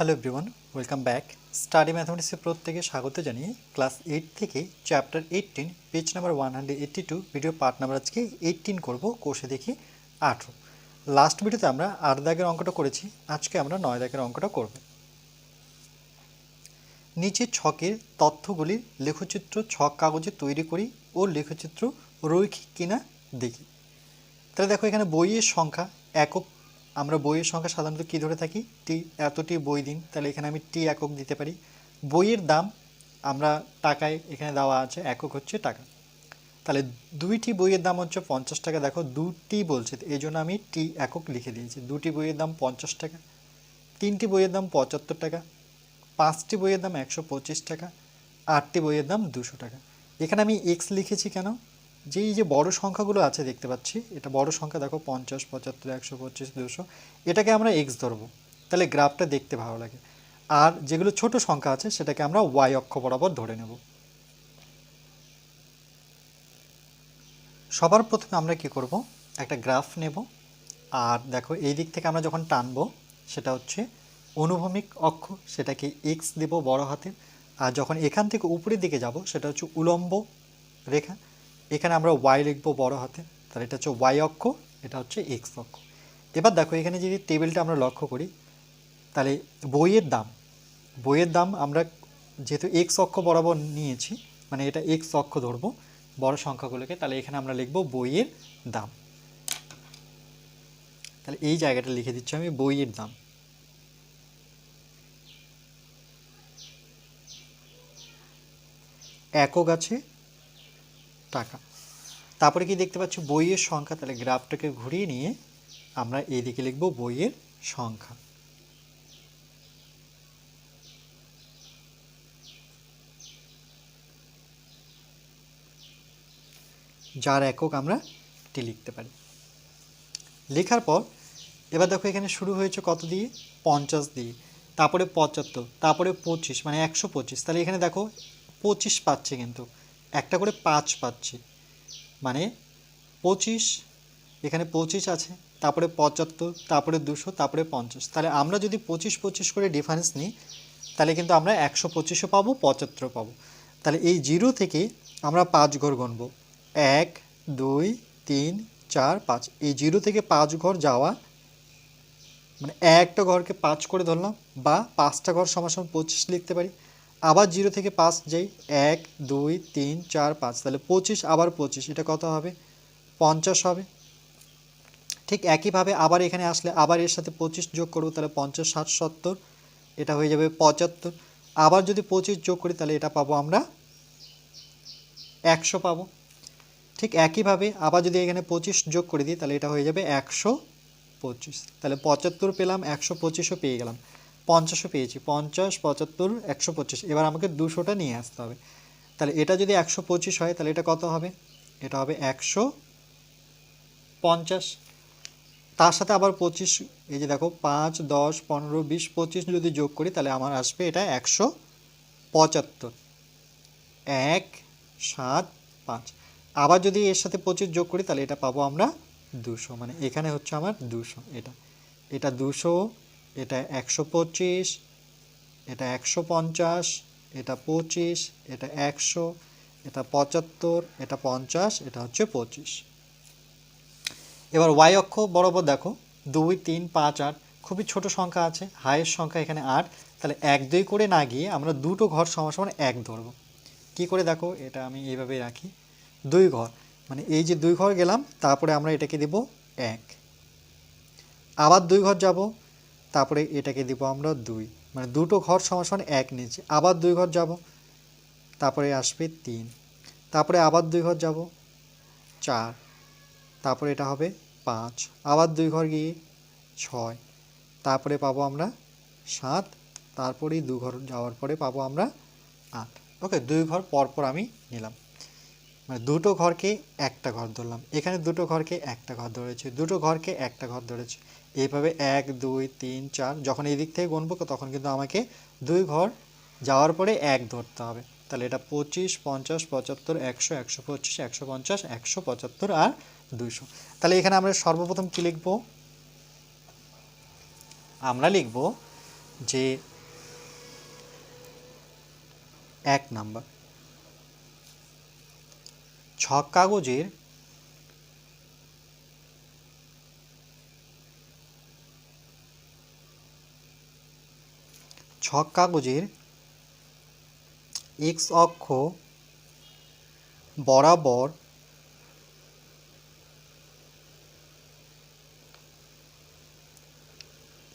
Hello everyone welcome back study ম্যাথমেটিক্সের প্রত্যেকে স্বাগত জানিয়ে ক্লাস এইট থেকে chapter eighteen page number one hundred eighty two video part number আজকে eighteen করব কোষে দেখি আঠেরো। লাস্ট ভিডিওতে আমরা আট দাগের অঙ্কটা করেছি, আজকে আমরা নয় দাগের অঙ্কটা করব। নিচে ছকের তথ্যগুলি লেখচিত্র ছক কাগজে তৈরি করি ও লেখচিত্র রৈখিক কিনা দেখি। তাহলে দেখো এখানে বইয়ের সংখ্যা একক আমরা বইয়ের সংখ্যা সাধারণত কী ধরে থাকি? টি, এতটি বই দিন। তাহলে এখানে আমি টি একক দিতে পারি। বইয়ের দাম আমরা টাকায় এখানে দেওয়া আছে, একক হচ্ছে টাকা। তাহলে দুইটি বইয়ের দাম হচ্ছে পঞ্চাশ টাকা। দেখো, দুটি বলছে, এই জন্য আমি টি একক লিখে দিয়েছি। দুটি বইয়ের দাম পঞ্চাশ টাকা, তিনটি বইয়ের দাম পঁচাত্তর টাকা, পাঁচটি বইয়ের দাম একশো পঁচিশ টাকা, আটটি বইয়ের দাম দুশো টাকা। এখানে আমি এক্স লিখেছি কেন? যে এই যে বড় সংখ্যাগুলো আছে দেখতে পাচ্ছি, এটা বড় সংখ্যা দেখো, পঞ্চাশ, পঁচাত্তর, একশো, পঁচিশ, দুশো, এটাকে আমরা এক্স ধরবো। তাহলে গ্রাফটা দেখতে ভালো লাগে। আর যেগুলো ছোট সংখ্যা আছে, সেটাকে আমরা ওয়াই অক্ষ বরাবর ধরে নেব। সবার প্রথমে আমরা কি করব? একটা গ্রাফ নেব। আর দেখো, এই দিক থেকে আমরা যখন টানবো, সেটা হচ্ছে অনুভূমিক অক্ষ, সেটাকে এক্স দেব বড় হাতে। আর যখন এখান থেকে উপরের দিকে যাব, সেটা হচ্ছে উলম্ব রেখা। এখানে আমরা ওয়াই লিখব বড় হাতে, তাহলে এটা হচ্ছে ওয়াই অক্ষ, এটা হচ্ছে এক্স অক্ষ। এবার দেখো, এখানে যদি টেবিলটা আমরা লক্ষ্য করি, তাহলে বইয়ের দাম বইয়ের দাম আমরা যেহেতু এক্স অক্ষ বরাবর নিয়েছি মানে এটা এক্স অক্ষ ধরবো বড় সংখ্যাগুলোকে, তাহলে এখানে আমরা লিখব বইয়ের দাম। তাহলে এই জায়গাটা লিখে দিচ্ছি আমি, বইয়ের দাম। একক আছে টাকা। তারপরে কি দেখতে পাচ্ছি? বইয়ের সংখ্যা। তাহলে গ্রাফটাকে ঘুরিয়ে নিয়ে আমরা এইদিকে লিখব বইয়ের সংখ্যা। যার একক আমরা টি লিখতে পারি। লেখার পর, এবার দেখো এখানে শুরু হয়েছে কত দিয়ে? পঞ্চাশ দিয়ে। তারপরে পঁচাত্তর, তারপরে পঁচিশ মানে একশো পঁচিশ। তাহলে এখানে দেখো পঁচিশ পাচ্ছে কিন্তু। একটা করে পাঁচ পাচ্ছি। মানে পঁচিশ, এখানে পঁচিশ আছে, তারপরে পঁচাত্তর, তারপরে দুশো, তারপরে পঞ্চাশ। তাহলে আমরা যদি পঁচিশ পঁচিশ করে ডিফারেন্স নিই, তাহলে কিন্তু আমরা একশো পঁচিশও পাবো পঁচাত্তর পাবো। তাহলে এই জিরো থেকে আমরা পাঁচ ঘর গণবো এক, দুই, তিন, চার, পাঁচ। এই জিরো থেকে পাঁচ ঘর যাওয়া মানে একটা ঘরকে পাঁচ করে ধরলাম, বা পাঁচটা ঘর সমান সমান পঁচিশ লিখতে পারি। আবার জিরো থেকে পাঁচ যাই, এক, দুই, তিন, চার, পাঁচ, তাহলে পঁচিশ, আবার পঁচিশ, এটা কত হবে? পঞ্চাশ হবে। ঠিক একইভাবে আবার এখানে আসলে আবার এর সাথে পঁচিশ যোগ করব, তাহলে পঞ্চাশ, ষাট, সত্তর, এটা হয়ে যাবে পঁচাত্তর। আবার যদি পঁচিশ যোগ করি, তাহলে এটা পাবো আমরা একশো পাবো। ঠিক একইভাবে আবার যদি এখানে পঁচিশ যোগ করে দিই, তাহলে এটা হয়ে যাবে একশো পঁচিশ। তাহলে পঁচাত্তর পেলাম, একশো পঁচিশও পেয়ে গেলাম। পঞ্চাশও পেয়েছি, পঞ্চাশ, পঁচাত্তর, একশো পঁচিশ। এবার আমাকে দুশোটা নিয়ে আসতে হবে। তাহলে এটা যদি একশো পঁচিশ হয়, তাহলে এটা কত হবে? এটা হবে একশো পঞ্চাশ। তার সাথে আবার পঁচিশ, এই যে দেখো, পাঁচ, দশ, পনেরো, বিশ, পঁচিশ যদি যোগ করি, তাহলে আমার আসবে এটা একশো পঁচাত্তর। এক, সাত, পাঁচ। আবার যদি এর সাথে পঁচিশ যোগ করি, তাহলে এটা পাবো আমরা দুশো। মানে এখানে হচ্ছে আমার দুশো, এটা। এটা দুশো এটা একশো পঁচিশ, এটা একশো পঞ্চাশ, এটা পঁচিশ, এটা একশো, এটা পঁচাত্তর, এটা পঞ্চাশ, এটা হচ্ছে পঁচিশ। এবার ওয়াই অক্ষ বরাবর দেখো, দুই, তিন, পাঁচ, আট, খুবই ছোট সংখ্যা আছে হায়েস্ট সংখ্যা এখানে আট, তাহলে এক, দুই করে না গিয়ে আমরা দুটো ঘর সমান এক ধরবো। কি করে দেখো, এটা আমি এইভাবে রাখি, দুই ঘর মানে এই যে দুই ঘর গেলাম, তারপরে আমরা এটাকে দেব এক। আবার দুই ঘর যাব তারপরে এটাকে দিব আমরা দুই। মানে দুটো ঘর সমান এক নিচে। আবার দুই ঘর যাব। তারপরে আসবে তিন। তারপরে আবার দুই ঘর যাব। চার। তারপরে এটা হবে পাঁচ। আবার দুই ঘর গিয়ে ছয়। তারপরে পাবো আমরা সাত। তারপরেই দু ঘর যাওয়ার পরে পাবো আমরা আট। ওকে, দুই ঘর পর পর আমি নিলাম। মানে দুটো ঘরকে একটা ঘর ধরলাম। এখানে দুটো ঘরকে একটা ঘর ধরেছি, দুটো ঘরকে একটা ঘর ধরেছি। এইভাবে এক, দুই, তিন, চার, যখন এই দিক থেকে গণব তখন কিন্তু আমাকে দুই ঘর যাওয়ার পরে এক ধরতে হবে। তাহলে এটা পঁচিশ, পঞ্চাশ, পঁচাত্তর, একশো একশো পঁচিশ, একশো পঞ্চাশ, একশো পঁচাত্তর আর দুশো তাহলে এখানে আমরা সর্বপ্রথম কী লিখব? আমরা লিখব যে এক নাম্বার। ছক কাগজের ছক কাগজের এক্স অক্ষ বরাবর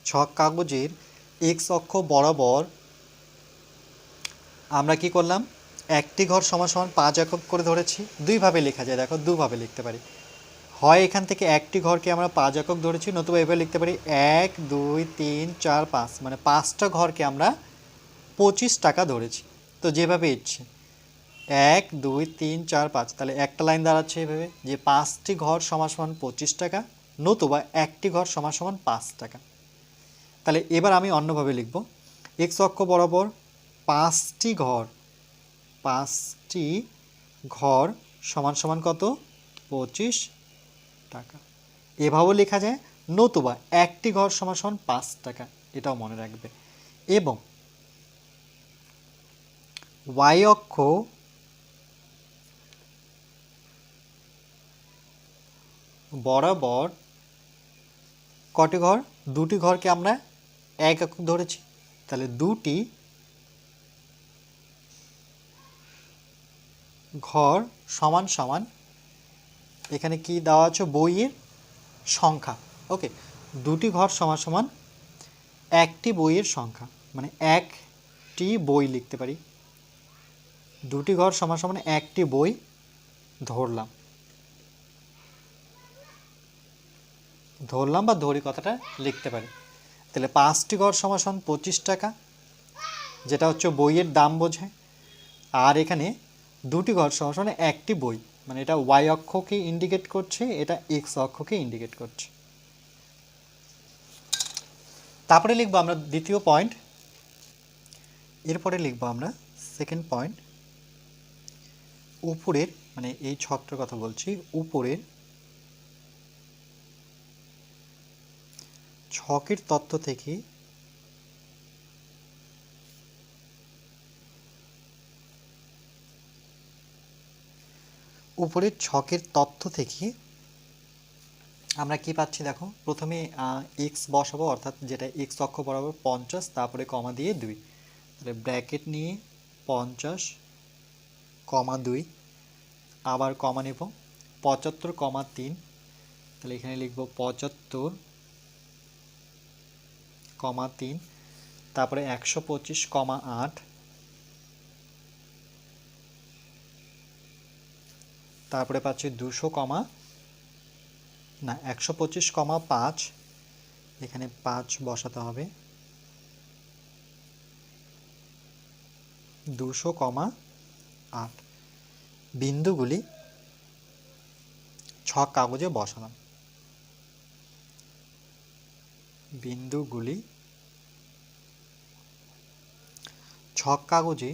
ছক কাগজের এক্স অক্ষ বরাবর আমরা কি করলাম? একটি ঘর সমান সমান পাঁচ একক করে ধরেছি। দুইভাবে লেখা যায়, দেখো, দুভাবে লিখতে পারি। হয় এখান থেকে একটি ঘরকে আমরা পাঁচ একক ধরেছি, নতুবা এভাবে লিখতে পারি, এক, দুই, তিন, চার, পাঁচ। মানে পাঁচটা ঘরকে আমরা পঁচিশ টাকা ধরেছি। তো যেভাবে ইচ্ছে। এক, দুই, তিন, চার, পাঁচ। তাহলে একটা লাইন দাঁড়াচ্ছে এভাবে, যে পাঁচটি ঘর সমান সমান পঁচিশ টাকা, নতুবা একটি ঘর সমান সমান পাঁচ টাকা। তাহলে এবার আমি অন্যভাবে লিখব। এক্স অক্ষ বরাবর পাঁচটি ঘর পাঁচটি ঘর সমান সমান কত? পঁচিশ টাকা। এভাবেও লেখা যায়, নতুবা একটি ঘর সমান সমান পাঁচ টাকা, এটাও মনে রাখবে। এবং ওয়াই অক্ষ বরাবর কটি ঘর? দুটি ঘরকে আমরা এক একক ধরেছি। তাহলে দুটি ঘর সমান সমান, এখানে কি দেওয়া আছে? বইয়ের সংখ্যা। ওকে, দুটি ঘর সমান সমান, একটি বইয়ের সংখ্যা। মানে একটি বই লিখতে পারি। দুটি ঘর সমান সমান, একটি বই ধরলাম। ধরলাম বা ধরি কথাটা লিখতে পারি। তাহলে পাঁচটি ঘর সমান সমান পঁচিশ টাকা, যেটা হচ্ছে বইয়ের দাম বোঝায়। আর এখানে দুটি ঘর সমান মানে একটি বই। মানে এটা ওয়াই অক্ষকে ইন্ডিকেট করছে, এটা এক্স অক্ষকে ইন্ডিকেট করছে। তারপরে লিখব আমরা দ্বিতীয় পয়েন্ট এরপরে লিখব আমরা সেকেন্ড পয়েন্ট উপরের মানে এই ছকটার কথা বলছি, উপরের ছকের তত্ত্ব থেকে উপরের ছকের তথ্য থেকে আমরা কি পাচ্ছি দেখো? প্রথমে এক্স বসাবো, অর্থাৎ যেটা এক্স অক্ষ বরাবর পঞ্চাশ, তারপরে কমা দিয়ে দুই। তাহলে ব্র্যাকেট নিয়ে পঞ্চাশ, কমা দুই, আবার কমা নেব। পঁচাত্তর, কমা তিন। তাহলে এখানে লিখব পঁচাত্তর, কমা তিন। তারপরে একশো পঁচিশ, কমা আট। তারপরে পাচ্ছি দুশো কমা, না, একশো পঁচিশ কমা পাঁচ, এখানে পাঁচ বসাতে হবে। দুশো কমা আট। বিন্দুগুলি ছক কাগজে বসালাম। বিন্দুগুলি ছক কাগজে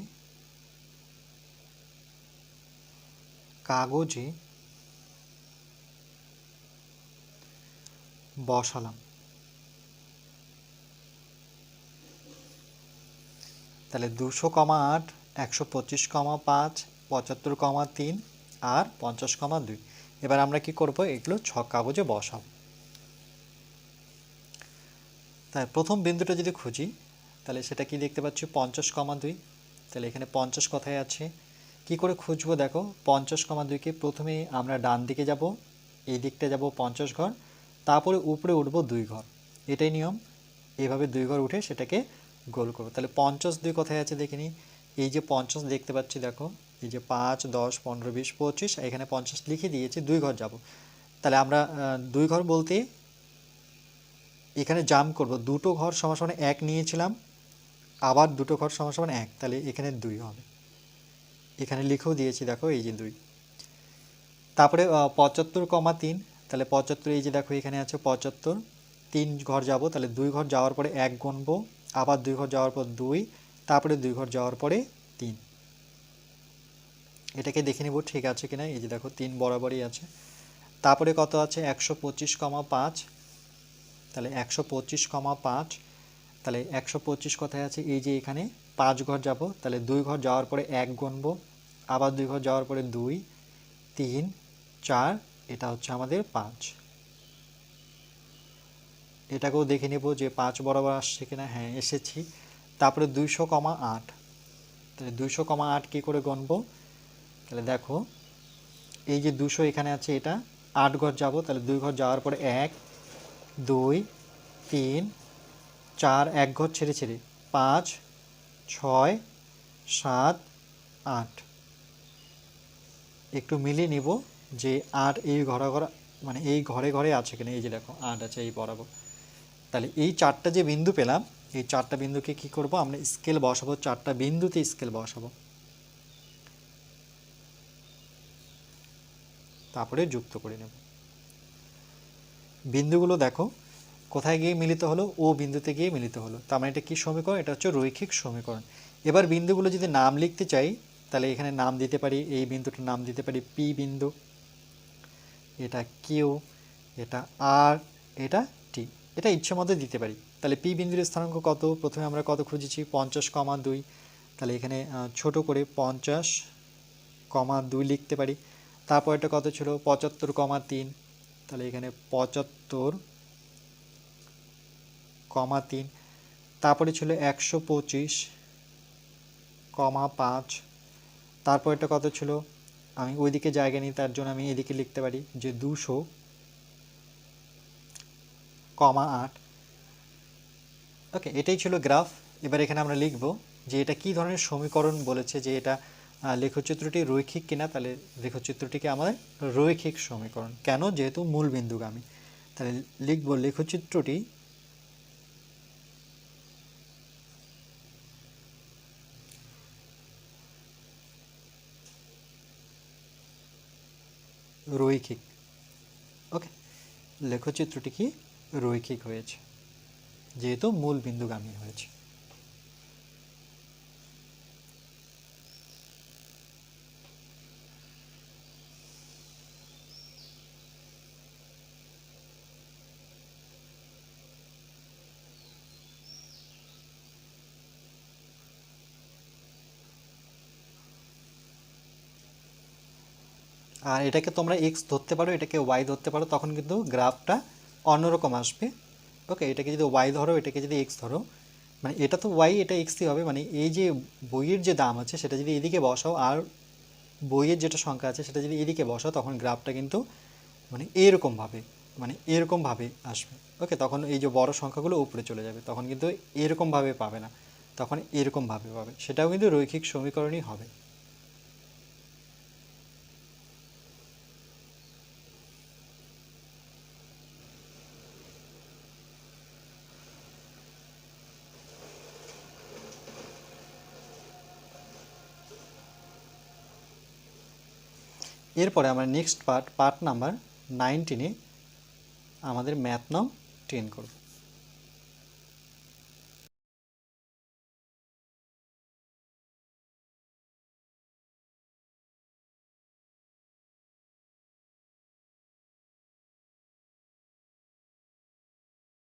কাগজে বসালাম। তাহলে দুশো কমা আট, একশো পঁচিশ কমা পাঁচ, পঁচাত্তর কমা তিন আর পঞ্চাশ কমা দুই। এবার আমরা কি করব? এগুলো ছক কাগজে বসাবো। তাই প্রথম বিন্দুটা যদি খুঁজি, তাহলে সেটা কি দেখতে পাচ্ছি? পঞ্চাশ কমা দুই। তাহলে এখানে পঞ্চাশ কথায় আছে? কি করে খুঁজবো দেখো, পঞ্চাশ কমা দুইকে প্রথমে আমরা ডান দিকে যাব, এই দিকটা যাব পঞ্চাশ ঘর, তারপরে উপরে উঠব দুই ঘর। এটাই নিয়ম, এভাবে দুই ঘর উঠে সেটাকে গোল করব। তাহলে পঞ্চাশ দুই কথায় আছে দেখিনি? এই যে পঞ্চাশ দেখতে পাচ্ছি দেখো, এই যে পাঁচ, দশ, পনেরো, বিশ, পঁচিশ, এখানে পঞ্চাশ লিখে দিয়েছি, দুই ঘর যাব। তাহলে আমরা দুই ঘর বলতে এখানে জাম্প করব। দুটো ঘর সমান এক নিয়েছিলাম, আবার দুটো ঘর সমান এক, তাহলে এখানে দুই হবে। এখানে লিখেও দিয়েছি, দেখো এই যে দুই। তারপরে পঁচাত্তর কমা তিন, তাহলে পঁচাত্তর, এই যে দেখো এখানে আছে পঁচাত্তর। তিন ঘর যাব, তাহলে দুই ঘর যাওয়ার পরে এক গুনবো, আবার দুই ঘর যাওয়ার পর দুই, তারপরে দুই ঘর যাওয়ার পরে তিন। এটাকে দেখে নেব ঠিক আছে কিনা, এই যে দেখো তিন বরাবরই আছে। তারপরে কত আছে? একশো পঁচিশ কমা পাঁচ। তাহলে একশো পঁচিশ কমা পাঁচ, তাহলে একশো পঁচিশ কথায় আছে? এই যে এখানে পাঁচ ঘর যাব, তাহলে দুই ঘর যাওয়ার পরে এক গুনবো আবার দুই ঘর যাওয়ার পরে দুই, তিন, চার, এটা হচ্ছে আমাদের পাঁচ। এটাকেও দেখে নেব যে পাঁচ বরাবর আসছে কিনা হ্যাঁ এসেছি। তারপরে দুইশো কমা আট। তাহলে দুইশো কমা আট কী করে গণবো? তাহলে দেখো, এই যে দুশো এখানে আছে এটা, আট ঘর যাব, তাহলে দুই ঘর যাওয়ার পরে এক, দুই, তিন, চার, এক ঘর ছেড়ে ছেড়ে, পাঁচ, ছয়, সাত, আট। একটু মিলিয়ে নিব যে আট এই ঘরে ঘরে মানে এই ঘরে ঘরে আছে কিনা, এই যে দেখো, আট আছে এই বরাবর। তাহলে এই চারটা যে বিন্দু পেলাম, এই চারটা বিন্দুকে কি করব? আমরা স্কেল বসাবো, চারটা বিন্দুতে স্কেল বসাবো। তারপরে যুক্ত করে নেব। বিন্দুগুলো দেখো, কোথায় গিয়ে মিলিত হলো? ও বিন্দুতে গিয়ে মিলিত হলো। তার মানে এটা কি সমীকরণ? এটা হচ্ছে রৈখিক সমীকরণ। এবার বিন্দুগুলো যদি নাম লিখতে চাই তাহলে এখানে নাম দিতে পারি, এই বিন্দুটার নাম দিতে পারি পি বিন্দু। এটা কিউ এটা আর এটা টি এটা ইচ্ছে মতো দিতে পারি। তাহলে পি বিন্দুর স্থানাঙ্ক কত? প্রথমে আমরা কত খুঁজেছি? পঞ্চাশ কমা দুই। তাহলে এখানে ছোট করে পঞ্চাশ কমা দুই লিখতে পারি। তারপর এটা কত ছিল? পঁচাত্তর কমা তিন। তাহলে এখানে পঁচাত্তর কমা তিন। তারপরে ছিল একশো পঁচিশ কমা পাঁচ। তারপর এটা কত ছিল, আমি ওইদিকে জায়গা নিই, তার জন্য আমি এদিকে লিখতে পারি যে দুশো কমা আট। ওকে, এটাই ছিল গ্রাফ। এবার এখানে আমরা লিখব যে এটা কি ধরনের সমীকরণ বলেছে, যে এটা লেখচিত্রটি রৈখিক কিনা, তাহলে লেখচিত্রটিকে আমাদের রৈখিক সমীকরণ। কেন? যেহেতু মূল বিন্দুগামী তাহলে লিখব লেখচিত্রটি রৈখিক ওকে লেখচিত্রটি কি? রৈখিক হয়েছে। যেহেতু মূল বিন্দুগামী হয়েছে। আর এটাকে তোমরা এক্স ধরতে পারো, এটাকে ওয়াই ধরতে পারো, তখন কিন্তু গ্রাফটা অন্যরকম আসবে। ওকে এটাকে যদি ওয়াই ধরো, এটাকে যদি এক্স ধরো মানে এটা তো ওয়াই এটা এক্সই হবে মানে এই যে বইয়ের যে দাম আছে, সেটা যদি এদিকে বসাও, আর বইয়ের যেটা সংখ্যা আছে, সেটা যদি এদিকে বসাও, তখন গ্রাফটা কিন্তু মানে এরকমভাবে মানে এরকমভাবে আসবে। ওকে তখন এই যে বড় সংখ্যাগুলো উপরে চলে যাবে, তখন কিন্তু এরকমভাবে পাবে না, তখন এরকমভাবে পাবে। সেটাও কিন্তু রৈখিক সমীকরণই হবে। এরপরে আমরা নেক্সট পার্ট পার্ট নাম্বার নাইনটিনে আমাদের ম্যাথ নাও টেন করব।